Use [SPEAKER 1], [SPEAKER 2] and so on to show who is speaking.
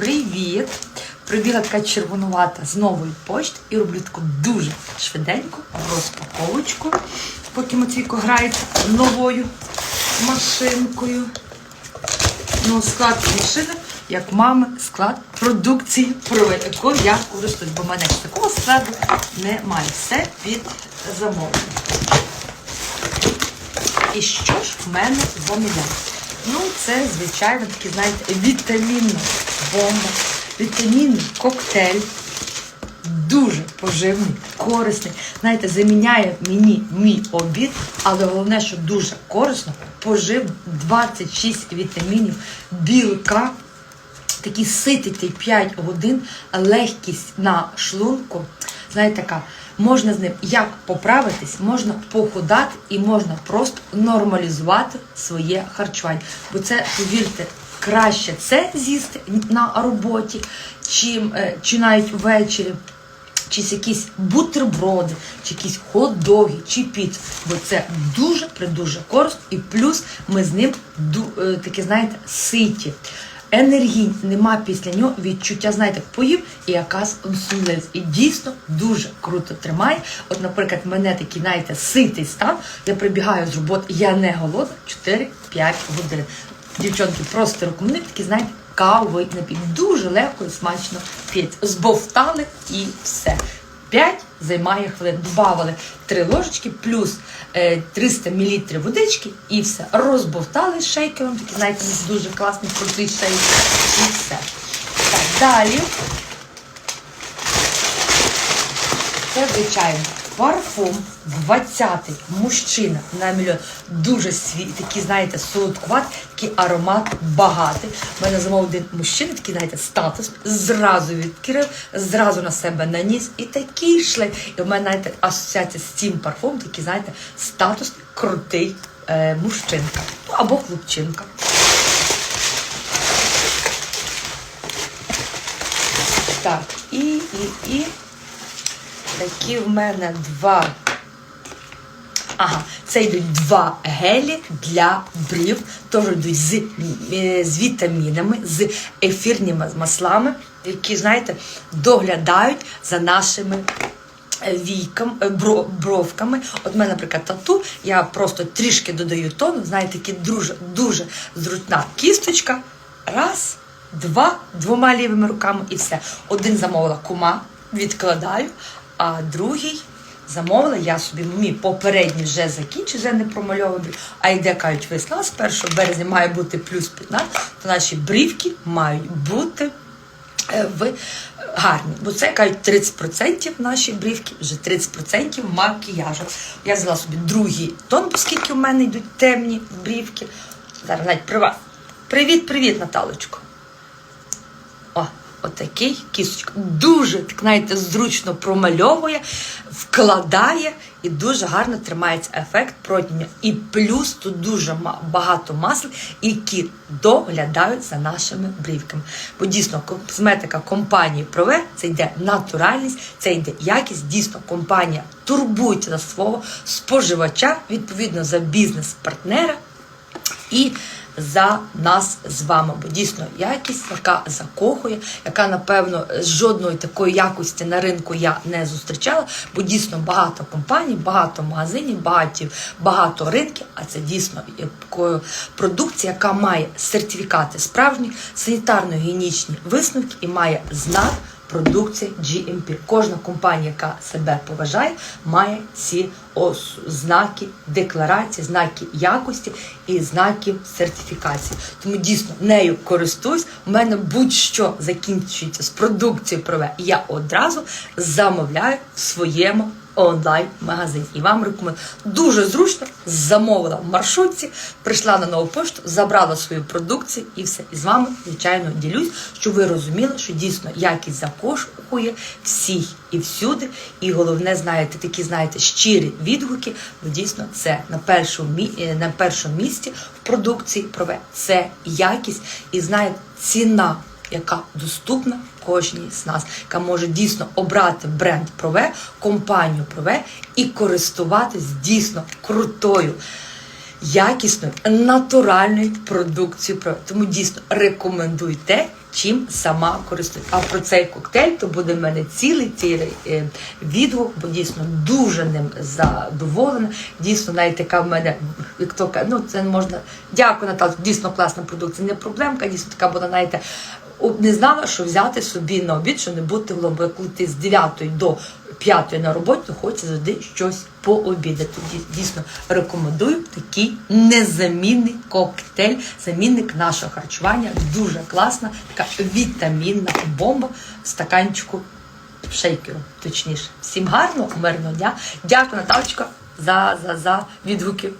[SPEAKER 1] Привіт! Прибігла така червонувата з нової почти і роблю таку дуже швиденьку розпаковочку, поки Матвійко грається новою машинкою. Ну, склад машини, як мами, склад продукції, про яку я користуюсь, бо в мене такого складу немає. Все під замовлення. І що ж в мене замовляє? Ну, це, звичайно, такий, знаєте, вітамінна бомба, вітамінний коктейль. Дуже поживний, корисний. Знаєте, заміняє мені мій обід, але головне, що дуже корисно, пожив 26 вітамінів, білка, такий ситий 5 годин, легкість на шлунку. Знаєте, така, можна з ним як поправитись, можна похудати і можна просто нормалізувати своє харчування. Бо це, повірте, краще це з'їсти на роботі, чим, е, чи навіть ввечері. Чи якісь бутерброди, чи якісь хот-доги, чи піц. Бо це дуже придуже корисно, і плюс ми з ним е, такі, знаєте, ситі. Енергії нема після нього відчуття, знаєте, поїв і якась сонливість. І дійсно дуже круто тримає. От, наприклад, мене такий, знаєте, ситий стан. Я прибігаю з роботи, я не голодна 4-5 годин. Дівчонки, просто рекомендую, такі, знаєте, кавовий напій. Дуже легко і смачно п'ять. Збовтали і все. 5 займає хвилин. Добавили 3 ложечки плюс е, 300 мл водички і все. Розбовтали шейкером. Такий, знаєте, дуже класний крутий шейкер. І все. Так, далі. Це, звичайно, парфум 20-й мужчина на мільйон. Дуже свій, такий, знаєте, солодкуватий, такий аромат багатий. У мене замовив один мужчина, такий, знаєте, статус, зразу відкрив, зразу на себе наніс. І такий шлейф. І в мене, знаєте, асоціація з цим парфумом, такий, знаєте, статус крутий е, мужчинка. Ну, або хлопчинка. Так, і, і, і. Такі в мене два. Ага, це йдуть два гелі для брів, теж йдуть з, е, з вітамінами, з ефірними маслами, які, знаєте, доглядають за нашими е, війкам, е, бро, бровками. От в мене, наприклад, тату, я просто трішки додаю тону, знаєте, такі дуже, дуже зручна кісточка. Раз, два, двома лівими руками і все. Один замовила кума, відкладаю, а другий замовила, я собі мій попередній вже закінчив, вже не промальований, а йде кажуть, весна з 1 березня має бути плюс 15, то наші брівки мають бути е, в гарні. Бо це кажуть 30% наші брівки, вже 30% макіяжу. Я взяла собі другий тон, оскільки в мене йдуть темні брівки. Зараз навіть при вас. Привіт, привіт, Наталочко. Отакий кісточка. Дуже, так знаєте, зручно промальовує, вкладає і дуже гарно тримається ефект протягом. І плюс тут дуже багато масел, які доглядають за нашими брівками. Бо дійсно косметика компанії Прове це йде натуральність, це йде якість. Дійсно, компанія турбується за свого споживача, відповідно за бізнес-партнера і за нас з вами. Бо дійсно якість, яка закохує, яка, напевно, жодної такої якості на ринку я не зустрічала, бо дійсно багато компаній, багато магазинів, багато, багато ринків, а це дійсно продукція, яка має сертифікати справжні, санітарно-гігієнічні висновки і має знак продукції GMP. Кожна компанія, яка себе поважає, має ці знаки декларації, знаки якості і знаки сертифікації. Тому дійсно нею користуюсь. У мене будь-що закінчується з продукцією прове. І я одразу замовляю в своєму онлайн-магазин. І вам рекомендую. Дуже зручно замовила в маршрутці, прийшла на нову пошту, забрала свою продукцію і все. І з вами, звичайно, ділюсь, щоб ви розуміли, що дійсно якість закошує всіх і всюди. І головне, знаєте, такі, знаєте, щирі відгуки, бо дійсно це на першому, е, на першому місці в продукції прове. Це якість і знаєте, ціна яка доступна кожній з нас, яка може дійсно обрати бренд Прове, компанію Прове і користуватись дійсно крутою. Якісною натуральною продукцією. Прове. Тому дійсно рекомендуйте чим сама користуюсь. А про цей коктейль то буде в мене цілий цілий е, відгук, бо дійсно дуже ним задоволена. Дійсно, навіть така в мене, як то ну це не можна. Дякую, Наталю, дійсно класна продукція, не проблемка, дійсно така була, знаєте, не знала, що взяти собі на обід, що не бути. Бо коли ти з 9 до 5 на роботі, то хочеться завжди щось пообідати. Тоді дійсно рекомендую такий незамінний коктейль, замінник нашого харчування. Дуже класна, така вітамінна бомба в стаканчику шейкеру, точніше. Всім гарного, мирного дня. Дякую, Наталочка, за, за, за відгуки.